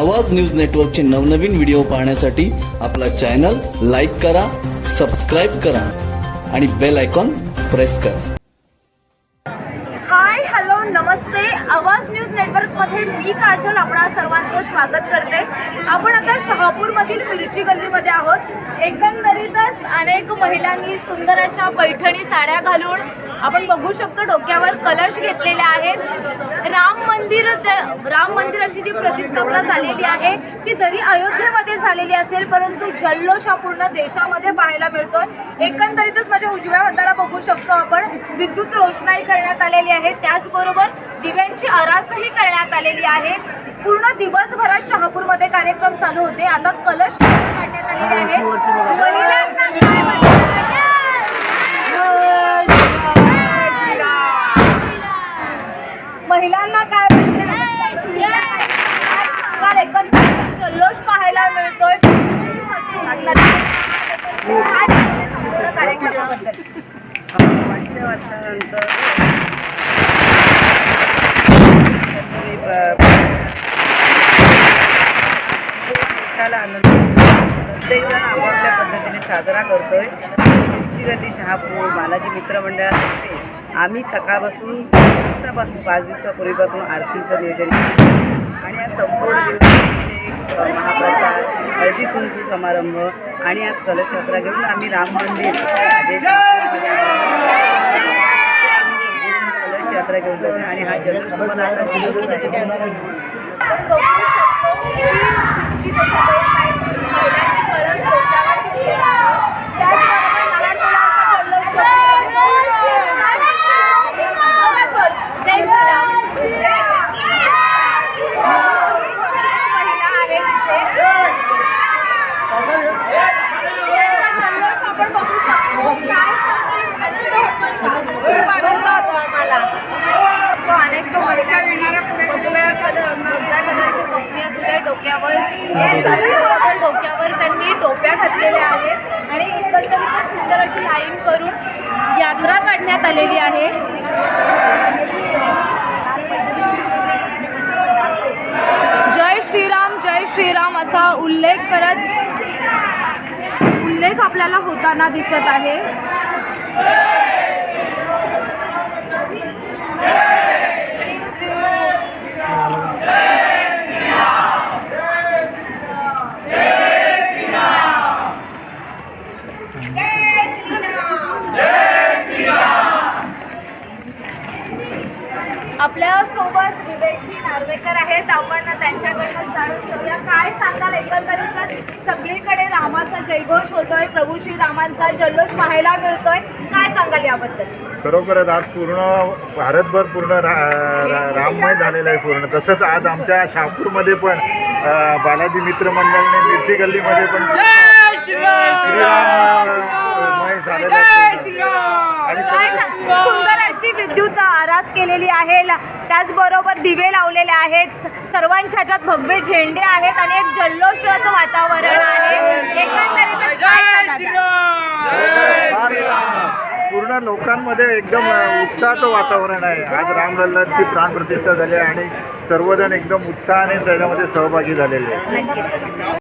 आवाज न्यूज नेटवर्कचे नवनवीन व्हिडिओ पाहण्यासाठी आपला चॅनल लाईक करा सबस्क्राईब करा आणि बेल आयकॉन प्रेस करा. हाय हॅलो नमस्ते. आवाज न्यूज नेटवर्कमध्ये मी काजल आपणा सर्वांचं स्वागत करते. आपण आता शहापूरमधील मिरची गल्लीमध्ये आहोत. एकंदरीतच अनेक महिलांनी सुंदर अशा पैठणी साड्या घालून आपण बघू शकतो डोक्यावर कलश घेतलेले आहेत. राम मंदिर राम मंदिराची जी प्रतिष्ठापना झालेली आहे ती जरी अयोध्येमध्ये झालेली असेल परंतु जल्लोष हा पूर्ण देशामध्ये पाहायला मिळतोय. एकंदरीतच माझ्या उजव्या हाताला बघू शकतो आपण. विद्युत रोषणाई करण्यात आलेली आहे. त्याचबरोबर दिव्यांची अरासही करण्यात आलेली आहे. पूर्ण दिवसभरात शहापूरमध्ये कार्यक्रम चालू होते. आता कलश काढण्यात आलेले आहे महिलांना काय वाटतं? महिलांना काय जल्लोष पाहायला मिळतोय. पाचशे वर्षानंतर देशाला आनंद प्रत्येकजण आपापल्या पद्धतीने साजरा करतोय. गल्ली शहापूर बालाजी मित्रमंडळातर्फे आम्ही सकाळपासून दिवसापासून पाच दिवसापूर्वीपासून आरतीचं नियोजन आणि या संपूर्ण दिवसाभिषेक महाप्रसाद हळदी कुंकू समारंभ आणि आज कलश यात्रा घेऊन आम्ही राम मंदिर जे कलश यात्रा घेऊन जाते आणि हा जल्लोष तुम्हाला आता दिसतच आहे. आपण बघू शकतो किती शिस्तीत अशा दोन पाय करून महिलांनी कळस डोक्यावर घेतलेला आहे. त्याचबरोबर लहान मुलांचा जल्लोष बघतो. जय श्रीराम महिला आहेत इथे त्यांचा जल्लोष आपण बघू शकतो काय आनंद होतो आम्हाला तो अनेक तो महिला वेगवेगळ्या कलर वेगळ्या कलरची पत्नी डोक्यावर डोक्यावर त्यांनी टोप्या घातलेल्या आहेत. आणि एकंदरीत सुंदर अशी लाईन करून यात्रा काढण्यात आलेली आहे. जय श्रीराम जय श्रीराम असा उल्लेख करत उल्लेख आपल्याला होताना दिसत आहे. आपल्यासोबत विवेकजी नार्वेकर आहेत. आपण त्यांच्याकडनं जाणून घेऊया. काय सांगाल? एकंदरीतच सगळीकडे रामाचा जयघोष होतोय. प्रभू श्री रामांचा जल्लोष पाहायला मिळतोय. काय सांगाल याबद्दल? खरोखरच आज पूर्ण भारतभर पूर्ण रा, रा, राममय झालेलं आहे पूर्ण. तसंच आज आमच्या शहापूरमध्ये पण बालाजी मित्र मंडळने मिरची गल्लीमध्ये पण श्रीराममय झालेलं आहे पूर्ण. आणि काय खरोखर- सांग- सुंदर अशी विद्युत आरास केलेली आहे त्याचबरोबर दिवे लावलेले आहेत. सर्वांच्या ह्याच्यात भगवे झेंडे आहेत आणि एक जल्लोषाचं वातावरण आहे. सांगाल? पूर्ण लोकांमध्ये एकदम उत्साहाचं वातावरण आहे. आज रामलल्लांची प्राणप्रतिष्ठा झाली आहे आणि सर्वजण एकदम उत्साहाने त्याच्यामध्ये सहभागी झालेले आहेत.